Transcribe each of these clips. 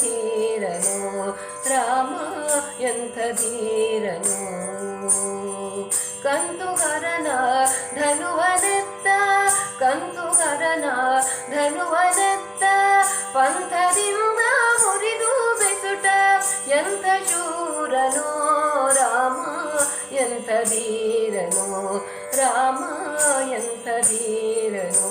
ಧೀರನು ರಾಮ ಎಂಥ ಧೀರನು ಕಂತುಹರನ ಧನುವನೆತ್ತ ಕಂತುಹರನ ಧನುವನೆತ್ತ ಪಂಥದಿಂದ ಮುರಿದು ಬೆಸುಟ ಎಂಥ ಶೂರನೋ ರಾಮ ಎಂಥ ಧೀರನೋ ರಾಮ ಎಂಥ ಧೀರನೋ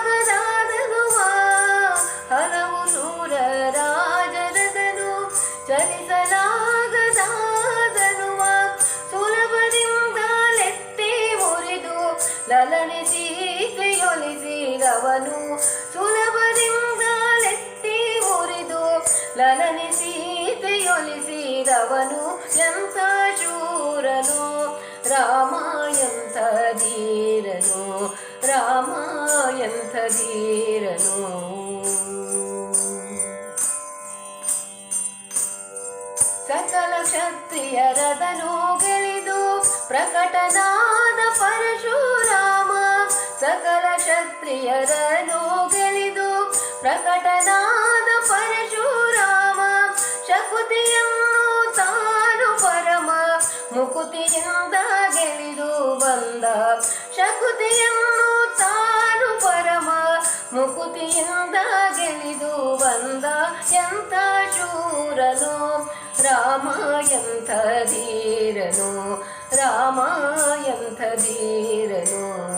ಚಲಿಸಲಾಗದಾದನುವ ಹಲವು ಶೂರ ರಾಜರದನು ಚಲಿಸಲಾಗದಾದನುವ ಸುಲಭದಿಂದ ಲೆತ್ತಿ ಮುರಿದು ಲಲನೆ ಸೀತೆಯೊಲಿಸಿದವನು ಸುಲಭದಿಂದ ಲೆತ್ತಿ ಮುರಿದು ಲಲನೆ ಸೀತೆಯೊಲಿಸಿದವನು ಎಂಥ ಶೂರನು ರಾಮ ಎಂಥ ಧೀರನು ರಾಮ ಎಂಥ ಧೀರನು ಸಕಲ ಶಕ್ತಿಯರದನು ಗೆಳಿದು ಪ್ರಕಟನಾದ ಪರಶುರಾಮ, ಸಕಲ ಶಕ್ತಿಯರನು ಗೆಳಿದು ಪ್ರಕಟನಾದ ಪರಶುರಾಮ, ಶಕುತಿಯನ್ನು ತಾನು ಪರಮ, ಮುಕುತಿಯಿಂದ ಗೆಳಿದು ಬಂದ ಶಕುತಿಯನ್ನು ಮುಕುತಿಯಿಂದ ಗೆಲಿದು ಬಂದ ಎಂಥ ಶೂರನು ರಾಮ ಎಂಥ ಧೀರನು? ರಾಮ ಎಂಥ ಧೀರನು?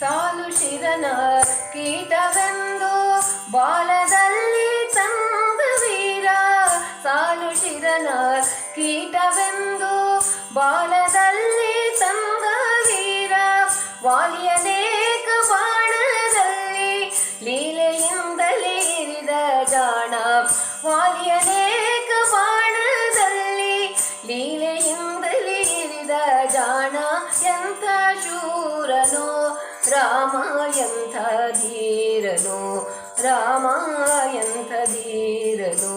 ಸಾಲು ಶಿರನ ಕೀಟವೆಂದು ಬಾಲದಲ್ಲಿ ತಂದ ವೀರ. ಸಾಲು ಶಿರನ ಕೀಟವೆಂದು ಬಾಲದಲ್ಲಿ ರಾಮ ಎಂಥ ಧೀರನು ರಾಮ ಎಂಥ ಧೀರನು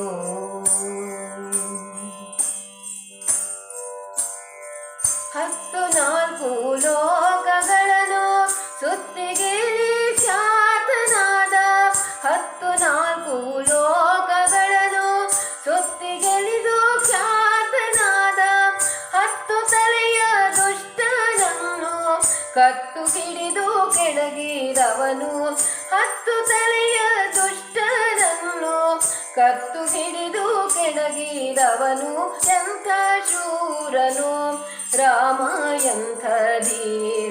ಹತ್ತು ನಾಲ್ಕು ಲೋಕಗಳನ್ನು ಸುತ್ತಿಗೆಲಿ ಕತ್ತು ಹಿಡಿದು ಕೆಳಗಿರವನು ಹತ್ತು ತಲೆಯ ದುಷ್ಟನನ್ನು ಕತ್ತು ಹಿಡಿದು ಕೆಳಗಿರವನು ಎಂಥ ಶೂರನು ರಾಮ ಎಂಥ ಧೀರನು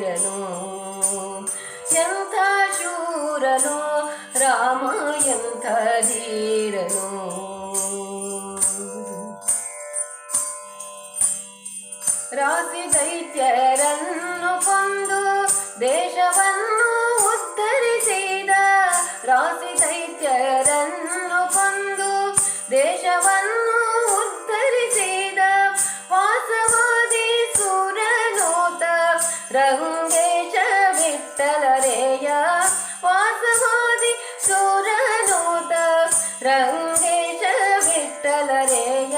ರಂಗೇಶ ವಿಠಲರೇಯ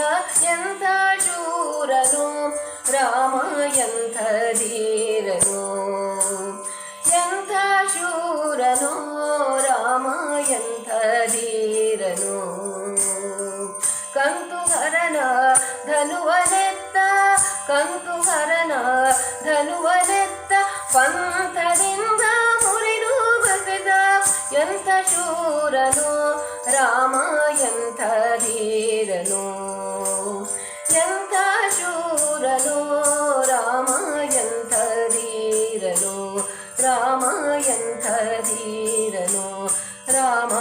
ಎಂಥ ಶೂರನು ರಾಮ ಎಂಥ ಧೀರನು ಎಂಥ ಶೂರನು ರಾಮ ಎಂಥ ಧೀರನು ಕಂತುಹರನ ಧನುವನೆತ್ತ ಕಂತುಹರನ ಧನುವನೆತ್ತ ಪಂಥದಿಂದ ಮುರಿದು ಬಗೆದ ಎಂಥ ಶೂರನು ರಾಮ ಎಂಥ ಧೀರನು ಎಂಥ ಶೂರನು ರಾಮ ಎಂಥ ಧೀರನು ರಾಮ ಎಂಥ ಧೀರನು ರಾಮ